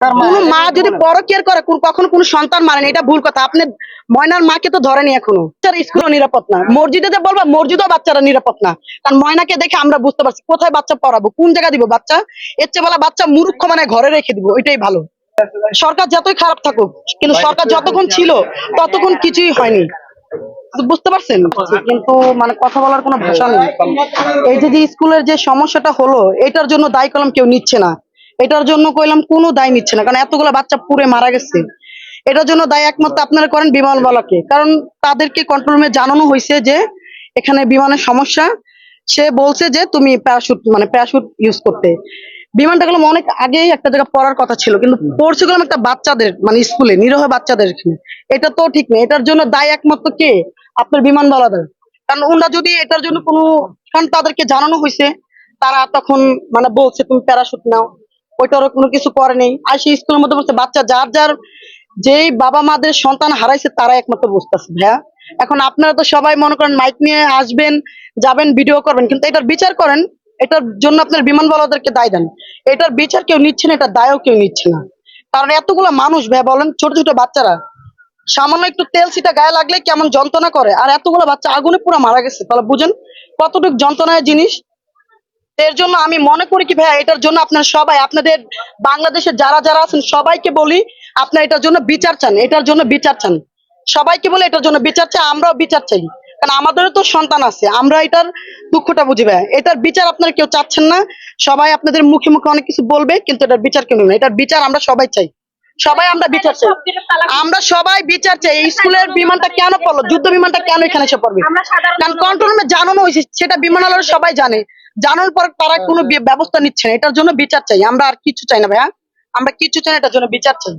কোন মা যদি পরকিয়ার করে কখনো কোন সন্তান মারেন এটা ভুল কথা। আপনি ময়নার মাকে তো ধরেনি এখনও। স্কুল নিরাপদ না। মসজিদে যে বলব মসজিদও বাচ্চারা নিরাপদ না। কারণ ময়নাকে দেখে আমরা বুঝতে পারছি কোথায় বাচ্চা পড়াবো কোন জায়গা দিব বাচ্চা? এর চেয়ে বলা বাচ্চা মূর্খ মানে ঘরে রেখে দিব এটাই ভালো। সরকার যতই খারাপ থাকুক কিন্তু সরকার যতক্ষণ ছিল ততক্ষণ কিছুই হয়নি। বুঝতে পারছেন? কিন্তু মানে কথা বলার কোনো ভাষা নেই। এই যে স্কুলের যে সমস্যাটা হলো এটার জন্য দায়ী কলম কেউ নিচ্ছে না। এটার জন্য কইলাম কোনো দায় নিচ্ছে না, কারণ এতগুলো বাচ্চা পুড়ে মারা গেছে। এটার জন্য দায় একমাত্র আপনারা করেন বিমানবালাকে কারণ তাদেরকে কন্ট্রোল রুমে জানানো হয়েছে যে এখানে বিমানের সমস্যা। সে বলছে যে তুমি প্যারাশুট মানে প্যারাশুট ইউজ করতে। বিমানটা গেলাম অনেক আগেই একটা জায়গায় পড়ার কথা ছিল, কিন্তু পড়ছে গেলাম একটা বাচ্চাদের মানে স্কুলে, নিরহ বাচ্চাদের এটা তো ঠিক নেই, এটার জন্য দায় একমাত্র কে? আপনার বিমানবালাদের কারণ ওনারা যদি এটার জন্য কোনো, কারণ তাদেরকে জানানো হয়েছে তারা তখন মানে বলছে, তুমি প্যারাশুট নাও। ওইটারও কোনো কিছু করে নেই। আর সেই স্কুলের মধ্যে বলছে, বাচ্চা যার যার যেই বাবা মাদের সন্তান হারাইছে তারা একমাত্র বুঝতেছে, ভাইয়া। এখন আপনারা তো সবাই মনে করেন মাইক নিয়ে আসবেন, যাবেন ভিডিও করবেন, কিন্তু এটার বিচার করেন, এটার জন্য আপনার বিমানবালাদেরকে দায় দেন। এটার বিচার কেউ নিচ্ছে না, এটার দায়ও কেউ নিচ্ছে না। কারণ এতগুলো মানুষ ভাই বলেন, ছোট ছোট বাচ্চারা, সামান্য একটু তেল সিটা গায়ে লাগলে কেমন যন্ত্রণা করে, আর এতগুলো বাচ্চা আগুনে পুরো মারা গেছে। তাহলে বুঝেন কতটুকু যন্ত্রণায় জিনিস এর জন্য আমি মনে করি কি ভাইয়া, এটার জন্য আপনার সবাই, আপনাদের বাংলাদেশের যারা যারা আছেন, সবাইকে বলি আপনার এটার জন্য বিচার চান, এটার জন্য বিচার চান। সবাইকে বলে এটার জন্য বিচার চাই, আমরাও বিচার চাই। কারণ আমাদেরও তো সন্তান আছে, আমরা এটার দুঃখটা বুঝি ভাইয়া। এটার বিচার আপনারা কেউ চাচ্ছেন না, সবাই আপনাদের মুখে মুখে অনেক কিছু বলবে, কিন্তু এটার বিচার কেউ না? এটার বিচার আমরা সবাই চাই। সবাই আমরা বিচার চাই। আমরা সবাই বিচার চাই। এই স্কুলের বিমানটা কেন পড়ল? যুদ্ধ বিমানটা কেন এখানে এসে পড়বে? কারণ কন্ট্রোল রুমে জানানো হয়েছে সেটা বিমানালয় সবাই জানে। জানানোর পর তারা কোনো ব্যবস্থা নিচ্ছে না। এটার জন্য বিচার চাই। আমরা আর কিছু চাই না ভাইয়া। আমরা কিছু চাই না এটার জন্য বিচার চাই।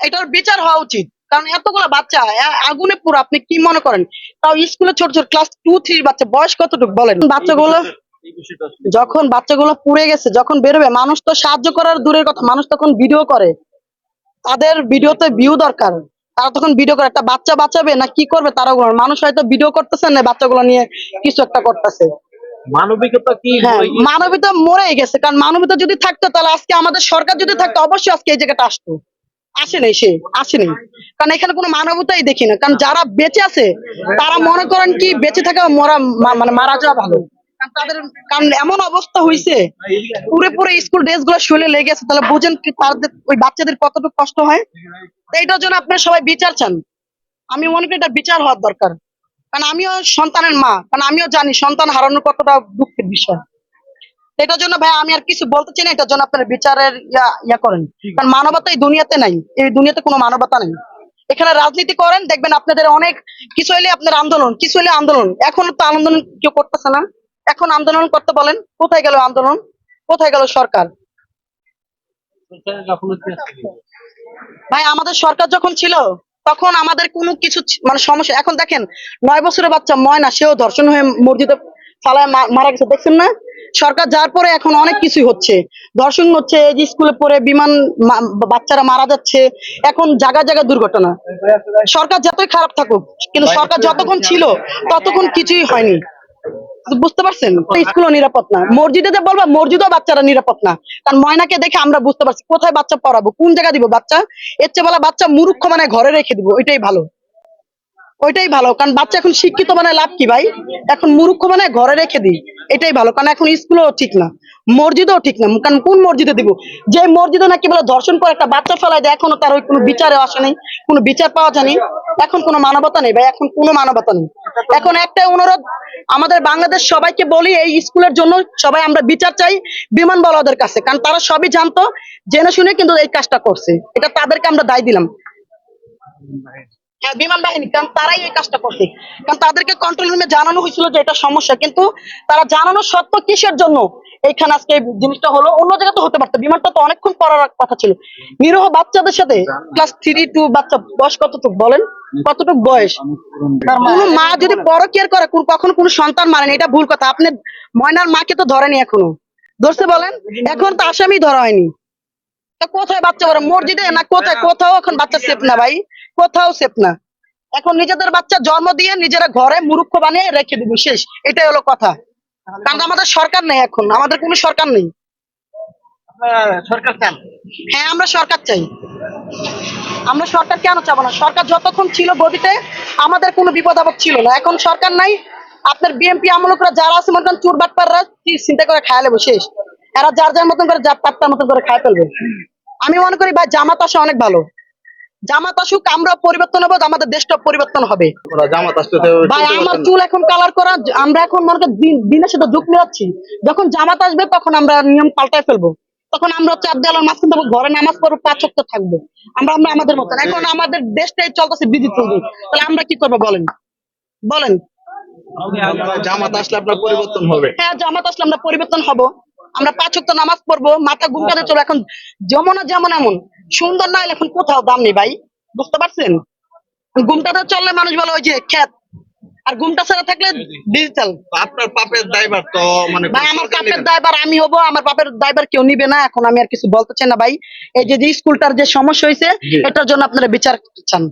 এটার বিচার হওয়া উচিত। কারণ এতগুলো বাচ্চা আগুনে পুরো আপনি কি মনে করেন? তাও স্কুলে ছোট ছোট ক্লাস টু থ্রির বাচ্চা বয়স কতটুকু? বলেন। বাচ্চাগুলো যখন বাচ্চাগুলো পুড়ে গেছে যখন বেরোবে মানুষ তো সাহায্য করার দূরের কথা মানুষ তখন ভিডিও করে। তাদের ভিডিওতে ভিউ দরকার। তারা তখন ভিডিও করে। একটা বাচ্চা বাঁচাবে না কি করবে তারা মানুষ হয়তো ভিডিও করতেছে না বাচ্চাগুলো নিয়ে কিছু একটা করতেছে। মানবিকতা কি হ্যাঁ মরে গিয়েছে? মানবিকতা মরেই গেছে। কারণ মানবিকতা যদি থাকতো তাহলে আজকে আমাদের সরকার যদি থাকতো অবশ্যই আজকে এই জায়গাটা আসতো। আসেনি সে আসেনি কারণ এখানে কোনো মানবতাই দেখি না। কারণ যারা বেঁচে আছে তারা মনে করেন কি বেঁচে থাকা মরা মানে মারা যাওয়া ভালো। তাদের কারণ এমন অবস্থা হয়েছে পুরো পুরো স্কুল ড্রেসগুলো শুলে লেগে গেছে, তাহলে বুঝেন তাদের, ওই বাচ্চাদের কতটুকু কষ্ট হয়? তো এটার জন্য আপনারা সবাই বিচার চান। আমি মনে করি এটা বিচার হওয়ার দরকার। কারণ আমিও সন্তানের মা, কারণ আমিও জানি সন্তান হারানোর কতটা দুঃখের বিষয়। এটার জন্য ভাই, আমি আর কিছু বলতে চাই না, এটার জন্য আপনার বিচারের ইয়া করেন। কারণ মানবতা এই দুনিয়াতে নাই, এই দুনিয়াতে কোনো মানবতা নেই। এখানে রাজনীতি করেন, দেখবেন আপনাদের অনেক, কিছু হইলে আপনার আন্দোলন, কিছু হইলে আন্দোলন। এখন তো আন্দোলন কেউ করতেছে না। এখন আন্দোলন করতে বলেন, কোথায় গেল আন্দোলন? কোথায় গেল সরকার। ভাই, আমাদের সরকার যখন ছিল, তখন আমাদের কোনো কিছু মানে সমস্যা এখন দেখেন, নয় বছরের বাচ্চা ময়না সেও ধর্ষণ হয়ে মসজিদে ফালায় মারা গেছে, দেখছেন না? সরকার যাওয়ার পরে এখন অনেক কিছুই হচ্ছে। ধর্ষণ হচ্ছে যে স্কুলে পড়ে বিমান বাচ্চারা মারা যাচ্ছে, এখন জায়গা জায়গা দুর্ঘটনা। সরকার যতই খারাপ থাকুক, কিন্তু সরকার যতক্ষণ ছিল, ততক্ষণ কিছুই হয়নি। বুঝতে পারছেন? স্কুলও নিরাপদ না। মসজিদে যে বলব, মসজিদও বাচ্চারা নিরাপদ না। কারণ ময়নাকে দেখে আমরা বুঝতে পারছি, কোথায় বাচ্চা পড়াবো, কোন জায়গা দিব বাচ্চা? এর চেয়ে বলা বাচ্চা মূর্খ মানে ঘরে রেখে দিব এটাই ভালো। ওইটাই ভালো। কারণ বাচ্চা এখন শিক্ষিত মানে লাভ কি ভাই? এখন মূর্খ মানে ঘরে রেখে দিই। এটাই ভালো। কারণ এখন স্কুলও ঠিক না। মসজিদও ঠিক না। কারণ কোন মসজিদে দিব? যে মসজিদে নাকি বলে ধর্ষণ করে একটা বাচ্চা ফেলায় দেয়, এখনও তার ওই কোনো বিচারে আসে নাই, কোনো বিচার পাওয়া যায়নি। এখন কোনো মানবতা নেই ভাই, এখন কোনো মানবতা নেই। এখন একটাই অনুরোধ, আমাদের বাংলাদেশ সবাইকে বলি, এই স্কুলের জন্য সবাই আমরা বিচার চাই বিমান বলাদের কাছে। কারণ তারা সবই জানতো, জেনে শুনে কিন্তু এই কাজটা করছে। এটা তাদেরকে আমরা দায় দিলাম। বিমান বাহিনী, কারণ তারাই এই কাজটা করছে। কারণ তাদেরকে কন্ট্রোল রুমে জানানো হয়েছিল যে এটা সমস্যা, কিন্তু তারা জানানো সত্ত্বেও কিসের জন্য এইখানে আজকে জিনিসটা হলো? অন্য জায়গায় তো হতে পারতো, বিমানটা তো অনেকক্ষণ পড়ার কথা ছিল। নিরহ বাচ্চাদের সাথে ক্লাস থ্রি টু বাচ্চা, বয়স কতটুকু বলেন? কতটুকু বয়স? কোন মা যদি পরকিয়ার করে, কোন- কখনো কোনো সন্তান মারেন এটা ভুল কথা। আপনি ময়নার মাকে তো ধরেনি এখনও। ধরতে বলেন? এখন তো আসামি ধরা হয়নি। কোথায় বাচ্চা বড় মসজিদে না কোথায়? কোথাও এখন বাচ্চা সেফ না ভাই। কোথাও সেফ না। এখন নিজেদের বাচ্চা জন্ম দিয়ে নিজেরা ঘরে মুরুক্ষ বানিয়ে রেখে দিব শেষ। এটাই হলো কথা। কারণ আমাদের সরকার নেই এখন আমাদের কোনো সরকার নেই। সরকার চান? হ্যাঁ আমরা সরকার চাই। আমরা সরকার কেন চাবো না? সরকার যতক্ষণ ছিল গদিতে আমাদের কোনো বিপদ আপদ ছিল না। এখন সরকার নাই আপনার বিএনপি আমলকরা যারা আছে মনে করেন চুর বাটপাররা কি চিন্তা করে খায় নেব শেষ। এরা যার যার মতন করে যার তার তার মতন করে খায় ফেলবে। আমি মনে করি ভাই জামাত আসা অনেক ভালো। জামাত আসুক আমরা পরিবর্তন হব আমাদের দেশটা পরিবর্তন হবে। ভাই আমার চুল এখন কালার করা আমরা এখন মনে দিনের সাথে যুগ মিলাচ্ছি। যখন জামাত আসবে তখন আমরা নিয়ম পাল্টায় ফেলব। তখন আমরা চার দেওয়ালের মাঝখান থেকে ঘরে নামাজ পড়ব পাঁচ সপ্ত থাকব। আমরা আমরা আমাদের মতন। এখন আমাদের দেশটাই চলতেছে বিদ্যুৎ চলবে। তাহলে আমরা কি করব বলেন? বলেন। জামাত আসলে আপনার পরিবর্তন হবে। হ্যাঁ জামাত আসলে আমরা পরিবর্তন হব। আমরা পাঁচ ওয়াক্ত নামাজ পড়ব মাথা গুমকাতে চলবো এখন যমুনা যেমন এমন সুন্দর না হলে এখন কোথাও দাম নেই ভাই বুঝতে পারছেন? গুমটাতে চললে মানুষ বলে ওই যে খ্যাত। আর গুমটা ছাড়া থাকলে ডিজিটাল আপনার পাপের ড্রাইভার তো মানে ভাই আমার পাপের। ড্রাইভার আমি হব আমার বাপের ড্রাইভার কেউ নিবে না এখন আমি আর কিছু বলতে চাই না ভাই। এই যে যে স্কুলটার যে সমস্যা হয়েছে এটার জন্য আপনারা বিচার চান।